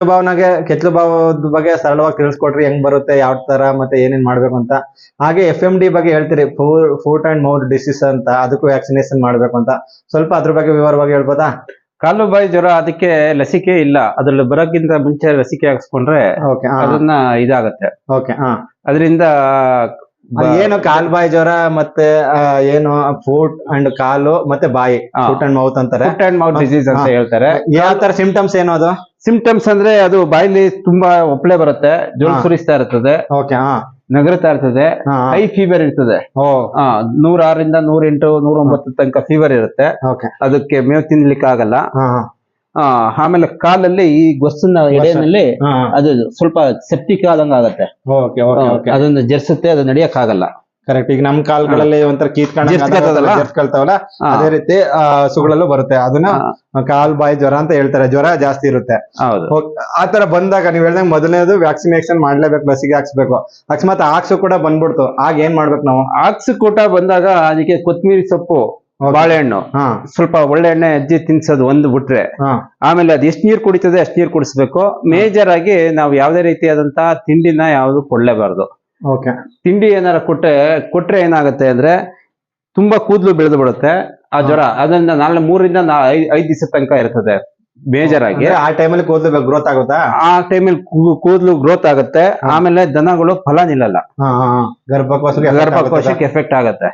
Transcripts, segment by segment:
ಭಾವನಾಗೆ ಕೆತ್ತಲು ಭಾವದ ಬಗ್ಗೆ ಸರಳವಾಗಿ ತಿಳಿಸ್ಕೊಟ್ರಿ ಹೆಂಗ್ ಬರುತ್ತೆ ಯಾವ ತರ ಮತ್ತೆ ಏನೇನ್ ಮಾಡ್ಬೇಕು ಅಂತ. ಹಾಗೆ ಎಫ್ ಎಂ ಡಿ ಬಗ್ಗೆ ಹೇಳ್ತೀರಿ ಫೂಟ್ ಅಂಡ್ ಮೌತ್ ಡಿಸೀಸ್ ಅಂತ ಅದಕ್ಕೂ ವ್ಯಾಕ್ಸಿನೇಷನ್ ಮಾಡ್ಬೇಕು ಅಂತ. ಸ್ವಲ್ಪ ಅದ್ರ ಬಗ್ಗೆ ವಿವರವಾಗಿ ಹೇಳ್ಬೋದಾ? ಕಾಲು ಬಾಯಿ ಜ್ವರ ಅದಕ್ಕೆ ಲಸಿಕೆ ಇಲ್ಲ. ಅದ್ರಲ್ಲಿ ಬರೋಕ್ಕಿಂತ ಮುಂಚೆ ಲಸಿಕೆ ಹಾಕ್ಸ್ಕೊಂಡ್ರೆ ಓಕೆ ಅದನ್ನ ಇದಾಗತ್ತೆ. ಓಕೆ ಹಾ ಅದರಿಂದ ಏನು ಕಾಲ್ ಬಾಯಿ ಜ್ವರ ಮತ್ತೆ ಏನು ಫುಟ್ ಅಂಡ್ ಕಾಲು ಮತ್ತೆ ಬಾಯಿ. ಫುಟ್ ಅಂಡ್ ಮೌತ್ ಅಂತಾರೆ. ಫುಟ್ ಅಂಡ್ ಮೌತ್ ಡಿಸೀಸ್ ಅಂತ ಹೇಳ್ತಾರೆ. ಯಾವ ತರ ಸಿಂಪ್ಟಮ್ಸ್ ಏನು ಅದು? ಸಿಂಪ್ಟಮ್ಸ್ ಅಂದ್ರೆ ಅದು ಬಾಯಲ್ಲಿ ತುಂಬಾ ಒಪ್ಳೆ ಬರುತ್ತೆ ಜೋಳ. ಸುರಿಸ್ತಾ ಇರ್ತದೆ ಓಕೆ ಹಾ. ನಗರ್ತಾ ಇರ್ತದೆ ಹಾ ಫೀವರ್ ಇರ್ತದೆ. ನೂರ ನೂರಾರಿಂದ ನೂರೆಂಟು ನೂರೊಂಬತ್ತು ತನಕ ಫೀವರ್ ಇರುತ್ತೆ. ಓಕೆ. ಅದಕ್ಕೆ ಮೇವು ತಿನ್ಲಿಕ್ಕೆ ಆಗಲ್ಲ ಆಮೇಲೆ ಕಾಲಲ್ಲಿ ಈ ಗೊಸ್ಸನ್ನ ಎಡೆಯಲ್ಲಿ ಅದು ಸ್ವಲ್ಪ ಸೆಪ್ಟಿಕ್ ಆದಂಗ ಆಗತ್ತೆ. ಅದನ್ನ ಜರ್ಸುತ್ತೆ ಅದು ನಡಿಯಕ್ ಆಗಲ್ಲ ಕರೆಕ್ಟ್ ಈಗ ನಮ್ ಕಾಲ್ಗಳಲ್ಲಿ ಒಂಥರ? ಜರ್ಸ್ಕೊಳ್ತಾವಲ್ಲ ಅದೇ ರೀತಿ ಸುಗಳಲ್ಲೂ ಬರುತ್ತೆ. ಅದನ್ನ ಕಾಲ್ ಬಾಯಿ ಜ್ವರ ಅಂತ ಹೇಳ್ತಾರೆ. ಜ್ವರ ಜಾಸ್ತಿ ಇರುತ್ತೆ. ಆತರ ಬಂದಾಗ ನೀವ್ ಹೇಳ್ದಂಗೆ ಮೊದಲನೇದು ವ್ಯಾಕ್ಸಿನೇಷನ್ ಮಾಡ್ಲೇಬೇಕು ಲಸಿಕೆ ಹಾಕ್ಸ್ಬೇಕು. ಅಕಸ್ಮಾತ್ ಹಾಕ್ಸು ಕೂಡ ಬಂದ್ಬಿಡ್ತು. ಆಗ ಏನ್ ಮಾಡ್ಬೇಕು ನಾವು? ಆಕ್ಸ್ ಕೂಟ ಬಂದಾಗ ಅದಕ್ಕೆ ಕೊತ್ತಮೀರಿ ಸೊಪ್ಪು. ಬಾಳೆಹಣ್ಣು. ಹಾ. ಸ್ವಲ್ಪ ಒಳ್ಳೆ ಎಣ್ಣೆ ಅಜ್ಜಿ ತಿನ್ಸೋದು ಒಂದು ಬಿಟ್ರೆ. ಆಮೇಲೆ ಅದು ಎಷ್ಟು ನೀರು ಕುಡಿತದೆ ಅಷ್ಟು ನೀರು ಕುಡಿಸ್ಬೇಕು. ಮೇಜರ್ ಆಗಿ ನಾವು ಯಾವ್ದೇ ರೀತಿಯಾದಂತಹ ತಿಂಡಿನ ಯಾವ್ದು ಕೊಡ್ಲೇಬಾರ್ದು. ಓಕೆ. ತಿಂಡಿ ಏನಾರ ಕೊಟ್ಟೆ ಕೊಟ್ರೆ ಏನಾಗುತ್ತೆ ಅಂದ್ರೆ ತುಂಬಾ ಕೂದಲು ಬೆಳೆದು ಬಿಡುತ್ತೆ. ಆ ಜ್ವರ. ಅದರಿಂದ ನಾಲ್ಕು ಮೂರಿಂದ ಐದ್ ದಿವಸ ತನಕ ಇರ್ತದೆ. ಮೇಜರ್ ಆಗಿ ಆ ಟೈಮಲ್ಲಿ ಕೂದಲು ಗ್ರೋತ್ ಆಗುತ್ತಾ? ಆ ಟೈಮಲ್ಲಿ ಕೂದಲು ಗ್ರೋತ್ ಆಗುತ್ತೆ. ಆಮೇಲೆ ದನಗಳು ಫಲ ನಿಲ್ಲಲ್ಲ. ಗರ್ಭಕೋಶಕ್ಕೆ ಗರ್ಭಕೋಶಕ್ಕೆ ಎಫೆಕ್ಟ್ ಆಗುತ್ತೆ.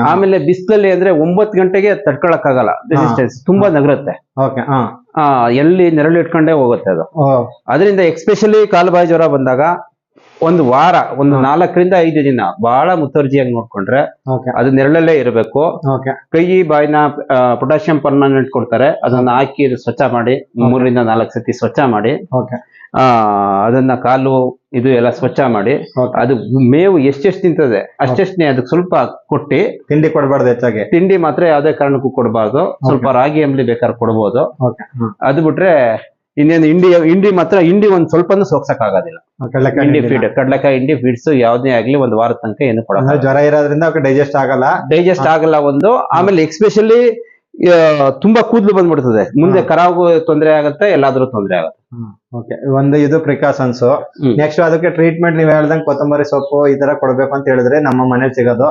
ಆಮೇಲೆ ಬಿಸಿಲಲ್ಲಿ ಅಂದ್ರೆ ಒಂಬತ್ತು ಗಂಟೆಗೆ ತಡ್ಕೊಳಕ್ ಆಗಲ್ಲ ರೆಸಿಸ್ಟೆನ್ಸ್ ತುಂಬಾ ನಗರುತ್ತೆ. ಓಕೆ ಹಾ. ಆ ಎಲ್ಲಿ ನೆರಳು ಇಟ್ಕೊಂಡೇ ಹೋಗುತ್ತೆ ಅದು. ಅದರಿಂದ ಎಕ್ಸ್ಪೆಷಲಿ ಕಾಲುಬಾಯಿ ಜ್ವರ ಬಂದಾಗ ಒಂದು ವಾರ ಒಂದು ನಾಲ್ಕರಿಂದ ಐದು ದಿನ ಬಹಳ ಮುತ್ತರ್ಜಿಯಾಗಿ ನೋಡ್ಕೊಂಡ್ರೆ ಅದು ನೆರಳಲ್ಲೇ ಇರಬೇಕು. ಕೈ ಬಾಯಿನ ಪೊಟ್ಯಾಷಿಯಂ ಪರ್ಮನೆಂಟ್ ಕೊಡ್ತಾರೆ. ಅದನ್ನ ಹಾಕಿ ಸ್ವಚ್ಛ ಮಾಡಿ ಮೂರರಿಂದ ನಾಲ್ಕು ಸತಿ ಸ್ವಚ್ಛ ಮಾಡಿ. ಆ ಅದನ್ನ ಕಾಲು ಇದು ಎಲ್ಲ ಸ್ವಚ್ಛ ಮಾಡಿ. ಅದು ಮೇವು ಎಷ್ಟೆಷ್ಟು ತಿಂತದೆ ಅಷ್ಟೆಷ್ಟನೇ ಅದಕ್ಕೆ ಸ್ವಲ್ಪ ಕೊಟ್ಟಿ ತಿಂಡಿ ಕೊಡಬಾರ್ದು ಹೆಚ್ಚಾಗಿ. ತಿಂಡಿ ಮಾತ್ರ ಯಾವ್ದೇ ಕಾರಣಕ್ಕೂ ಕೊಡಬಾರ್ದು. ಸ್ವಲ್ಪ ರಾಗಿ ಅಂಬ್ಲಿ ಬೇಕಾದ್ರೆ ಕೊಡ್ಬೋದು. ಅದು ಬಿಟ್ರೆ ಇನ್ನೇನು ಇಂಡಿ ಇಂಡಿ ಮಾತ್ರ ಇಂಡಿ ಒಂದ್ ಸ್ವಲ್ಪನೂ ಸೋಕ್ಸಕ್ ಆಗೋದಿಲ್ಲ ಹಿಂಡಿ. ಫೀಡ್ ಕಡಲೆಕಾಯಿ ಹಿಂಡಿ ಫೀಡ್ಸ್ ಯಾವ್ದೇ ಆಗ್ಲಿ ಒಂದು ವಾರದ ತನಕ ಏನು ಕೊಡಲ್ಲ ಜ್ವರ ಇರೋದ್ರಿಂದ ಅವ್ರಿಗೆ ಡೈಜೆಸ್ಟ್ ಆಗಲ್ಲ. ಡೈಜೆಸ್ಟ್ ಆಗಲ್ಲ ಒಂದು. ಆಮೇಲೆ ಎಕ್ಸ್ಪೆಷಲಿ ತುಂಬಾ ಕೂದಲು ಬಂದ್ಬಿಡ್ತದೆ. ಮುಂದೆ ಕರಾವು ತೊಂದರೆ ಆಗುತ್ತೆ ಎಲ್ಲಾದ್ರೂ ತೊಂದರೆ ಆಗುತ್ತೆ. ಓಕೆ ಒಂದು ಇದು ಪ್ರಿಕಾಷನ್ಸ್. ನೆಕ್ಸ್ಟ್ ಅದಕ್ಕೆ ಟ್ರೀಟ್ಮೆಂಟ್ ನೀವ್ ಹೇಳ್ದಂಗೆ ಕೊತ್ತಂಬರಿ ಸೊಪ್ಪು ಈ ತರ ಕೊಡ್ಬೇಕು ಅಂತ ಹೇಳಿದ್ರೆ ನಮ್ಮ ಮನೇಲಿ ಸಿಗೋದು.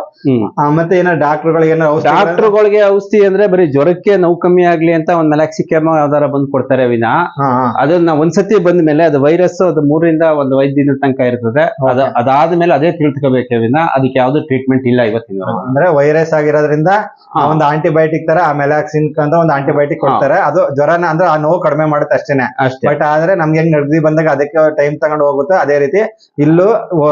ಮತ್ತೆ ಏನೋ ಡಾಕ್ಟರ್ಗಳಿಗೆ ಏನೋ ಡಾಕ್ಟರ್ ಡಾಕ್ಟರ್ಗಳಿಗೆ ಔಷಧಿ ಅಂದ್ರೆ ಬರೀ ಜ್ವರಕ್ಕೆ ನೋವು ಕಮ್ಮಿ ಆಗ್ಲಿ ಅಂತ ಒಂದ್ ಮೆಲಾಕ್ಸಿಕಮ್ ಯಾವ್ದಾರ ಬಂದ್ ಕೊಡ್ತಾರೆ ವಿನ. ಅದನ್ನ ಒಂದ್ಸತಿ ಬಂದ ಮೇಲೆ ಅದು ವೈರಸ್ ಅದು ಮೂರರಿಂದ ಒಂದು ವೈದ್ಯ ದಿನದ ತನಕ ಇರ್ತದೆ. ಅದು ಅದಾದ್ಮೇಲೆ ಅದೇ ತಿಳ್ಕೊಬೇಕೆ ವಿನ. ಅದಕ್ಕೆ ಯಾವ್ದು ಟ್ರೀಟ್ಮೆಂಟ್ ಇಲ್ಲ ಇವತ್ತಿನ ಅಂದ್ರೆ ವೈರಸ್ ಆಗಿರೋದ್ರಿಂದ ಒಂದು ಆಂಟಿಬಯೋಟಿಕ್ ತರ ಆ ಮೆಲಾಕ್ಸಿನ್ ಅಂತ ಒಂದು ಆಂಟಿಬಯೋಟಿಕ್ ಕೊಡ್ತಾರೆ. ಅದು ಜ್ವರನ ಅಂದ್ರೆ ಆ ನೋವು ಕಡಿಮೆ ಮಾಡುತ್ತೆ ಅಷ್ಟೇನೆ. ಅಷ್ಟೇ. ಬಟ್ ಆದ್ರೆ ನಮ್ಗೆ ಹೆಂಗ್ ನಡೆದಿ ಬಂದಾಗ ಅದಕ್ಕೆ ಟೈಮ್ ತಗೊಂಡು ಹೋಗುತ್ತೆ. ಅದೇ ರೀತಿ ಇಲ್ಲೂ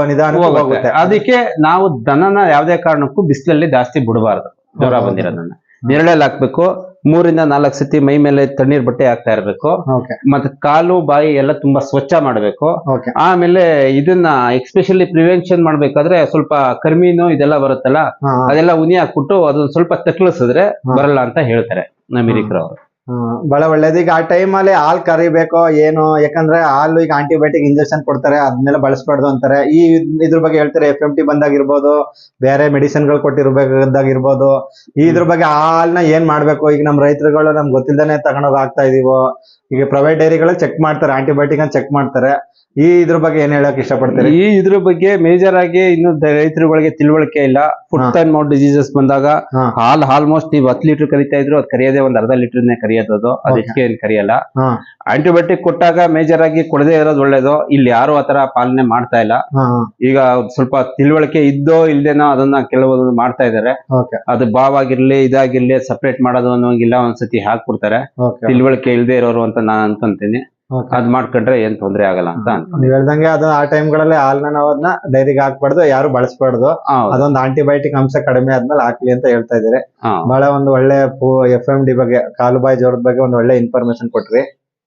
ನಿಧಾನ ಹೋಗುತ್ತೆ. ಅದಕ್ಕೆ ನಾವು ದನನ ಯಾವ್ದೇ ಕಾರಣಕ್ಕೂ ಬಿಸಿಲಲ್ಲಿ ಜಾಸ್ತಿ ಬಿಡಬಾರ್ದು. ಜ್ವರ. ಬಂದಿರೋದನ್ನ. ನೆರಳಲ್ಲಿ ಹಾಕ್ಬೇಕು. ಮೂರಿಂದ ನಾಲ್ಕು ಸತಿ ಮೈ ಮೇಲೆ ತಣ್ಣೀರ್ ಬಟ್ಟೆ ಹಾಕ್ತಾ ಇರ್ಬೇಕು. ಮತ್ತೆ ಕಾಲು ಬಾಯಿ ಎಲ್ಲ ತುಂಬಾ ಸ್ವಚ್ಛ ಮಾಡಬೇಕು. ಆಮೇಲೆ ಇದನ್ನ ಎಕ್ಸ್ಪೆಷಲಿ ಪ್ರಿವೆನ್ಷನ್ ಮಾಡ್ಬೇಕಾದ್ರೆ ಸ್ವಲ್ಪ ಕರ್ಮೀನು ಇದೆಲ್ಲ ಬರುತ್ತಲ್ಲ. ಅದೆಲ್ಲ ಉನಿ ಹಾಕ್ಬಿಟ್ಟು ಅದನ್ನ ಸ್ವಲ್ಪ ತಕ್ಲಿಸಿದ್ರೆ ಬರಲ್ಲ ಅಂತ ಹೇಳ್ತಾರೆ ನಮ್ಮ ಹಿರಿಕರು ಬಹಳ ಒಳ್ಳೇದು. ಈಗ ಆ ಟೈಮಲ್ಲಿ ಹಾಲ್ ಕರಿಬೇಕೋ ಏನು ಯಾಕಂದ್ರೆ ಹಾಲು ಈಗ ಆಂಟಿಬಯೋಟಿಕ್ ಇಂಜೆಕ್ಷನ್ ಕೊಡ್ತಾರೆ ಅದನ್ನೆಲ್ಲ ಬಳಸಬಾರ್ದು ಅಂತಾರೆ. ಈ ಇದ್ರ ಬಗ್ಗೆ ಹೇಳ್ತಾರೆ ಎಫ್ ಎಂ ಟಿ ಬಂದಾಗಿರ್ಬೋದು ಬೇರೆ ಮೆಡಿಸಿನ್ಗಳು ಕೊಟ್ಟಿರ್ಬೇಕಾಗಿರ್ಬೋದು ಈ ಇದ್ರ ಬಗ್ಗೆ ಹಾಲ್ನ ಏನ್ ಮಾಡ್ಬೇಕು? ಈಗ ನಮ್ಮ ರೈತರುಗಳು ನಮ್ಗೆ ಗೊತ್ತಿಲ್ದೇನೆ ತಗೊಂಡೋಗಿ ಆಗ್ತಾ ಇದೀವೋ? ಈಗ ಪ್ರೈವೇಟ್ ಡೈರಿಗಳು ಚೆಕ್ ಮಾಡ್ತಾರೆ ಆಂಟಿಬಯೋಟಿಕ್ ಅನ್ನ ಚೆಕ್ ಮಾಡ್ತಾರೆ. ಈ ಇದ್ರ ಬಗ್ಗೆ ಏನ್ ಹೇಳಕ್ ಇಷ್ಟಪಡ್ತಾರೆ? ಈ ಇದ್ರ ಬಗ್ಗೆ ಮೇಜರ್ ಆಗಿ ಇನ್ನು ರೈತರುಗಳಿಗೆ ತಿಳುವಳಿಕೆ ಇಲ್ಲ. ಫುಡ್ ಅಂಡ್ ಮೌತ್ ಡಿಸೀಸಸ್ ಬಂದಾಗ ಹಾಲ್ ಆಲ್ಮೋಸ್ಟ್ ನೀವು ಹತ್ತು ಲೀಟರ್ ಕರಿತಾ ಇದ್ರು ಅದು ಕರಿಯೋದೇ ಒಂದ್ ಅರ್ಧ ಲೀಟರ್ನೇ ಕರಿಯೋದು ಅದು ಅದು. ಹೆಚ್ಚಿಗೆ ಏನ್ ಕರಿಯಲ್ಲ. ಆಂಟಿಬಯೋಟಿಕ್ ಕೊಟ್ಟಾಗ ಮೇಜರ್ ಆಗಿ ಕೊಡದೆ ಇರೋದು ಒಳ್ಳೇದು. ಇಲ್ಲಿ ಯಾರು ಆತರ ಪಾಲನೆ ಮಾಡ್ತಾ ಇಲ್ಲ. ಈಗ ಸ್ವಲ್ಪ ತಿಳುವಳಿಕೆ ಇದ್ದೋ ಇಲ್ದೇನೋ ಅದನ್ನ ಕೆಲವೊಂದು ಮಾಡ್ತಾ ಇದಾರೆ ಅದು ಬಾವಾಗಿರ್ಲಿ ಇದಾಗಿರ್ಲಿ ಸಪ್ರೇಟ್ ಮಾಡೋದು ಅನ್ನೋಂಗಿಲ್ಲ ಒಂದ್ಸತಿ ಹಾಕ್ಬಿಡ್ತಾರೆ. ತಿಳುವಳಿಕೆ ಇಲ್ದೇ ಇರೋರು ಅಂತ ನಾನು ಅನ್ಕೊಂತೀನಿ ಅದ್ ಮಾಡ್ಕೊಂಡ್ರೆ ಏನ್ ತೊಂದ್ರೆ ಆಗಲ್ಲ ಅಂತ. ನೀವ್ ಹೇಳ್ದಂಗೆ ಅದು ಆ ಟೈಮ್ಗಳಲ್ಲಿ ಹಾಲ್ನ ನಾವು ಅದನ್ನ ಡೈರಿಗೆ ಹಾಕ್ಬಾರ್ದು ಯಾರು ಬಳಸ್ಬಾರ್ದು. ಅದೊಂದು ಆಂಟಿಬಯೋಟಿಕ್ ಅಂಶ ಕಡಿಮೆ ಆದ್ಮೇಲೆ ಹಾಕ್ಲಿ ಅಂತ ಹೇಳ್ತಾ ಇದ್ದೀರಿ. ಬಹಳ ಒಂದು ಒಳ್ಳೆ ಎಫ್ ಎಂ ಡಿ ಬಗ್ಗೆ ಕಾಲುಬಾಯಿ ಜ್ವರದ ಬಗ್ಗೆ ಒಂದು ಒಳ್ಳೆ ಇನ್ಫಾರ್ಮೇಶನ್ ಕೊಟ್ರಿ.